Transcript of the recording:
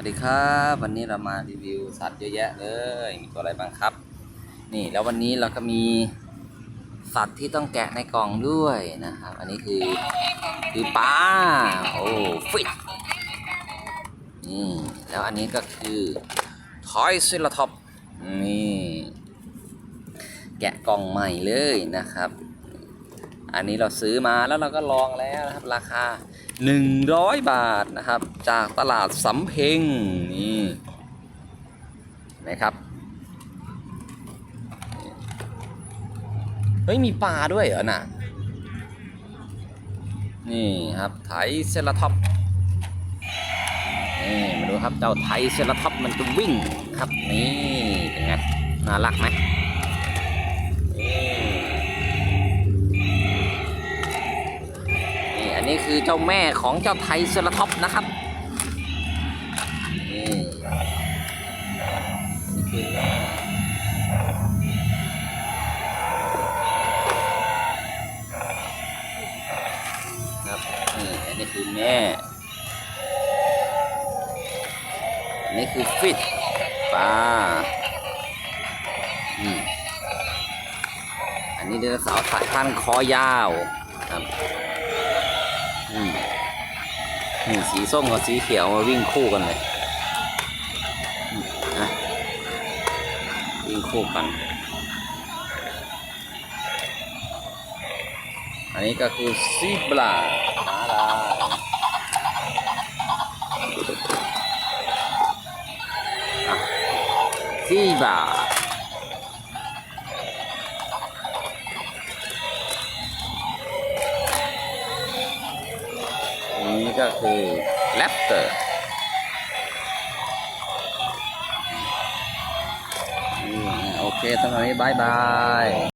วัสดีครับวันนี้เรามารีวิวสัตว์เยอะแยะเลยมีตัวอะไรบ้างครับ นี่แล้ววันนี้เราก็มีสัตว์ที่ต้องแกะในกล่องด้วยนะครับอันนี้คือคือปลาโอ้ฟิตนี่แล้วอันนี้ก็คือทอยซิลท็อปนี่แกะกล่องใหม่เลยนะครับ อันนี้เราซื้อมาแล้วเราก็ลองแล้วนะครับ ราคา 100 บาทนะครับ จากตลาดสำเพ็งนี่นะครับเฮ้ยมีปลาด้วยเหรอน่ะนี่ครับไทยเซราท็อปนี่มาดูครับเจ้าไทยเซราท็อปมันจะวิ่งครับนี่เป็นไงน่ารักไหม นี่คือเจ้าแม่ของเจ้าไทยเซราท็อปนะครับนี่คือแม่ครับนี่อันนี้คือแม่อันนี้คือฟิตปลาอืมอันนี้ไดโนเสาร์สายพันธุ์คอยาวครับ นี่สีส้มกับสีเขียวมาวิ่งคู่กันเลยนะวิ่งคู่กัน อันนี้ก็คือซีบลานาลาอะซีบลา ก็คือแรปเตอร์โอเคสำหรับนี้บายบาย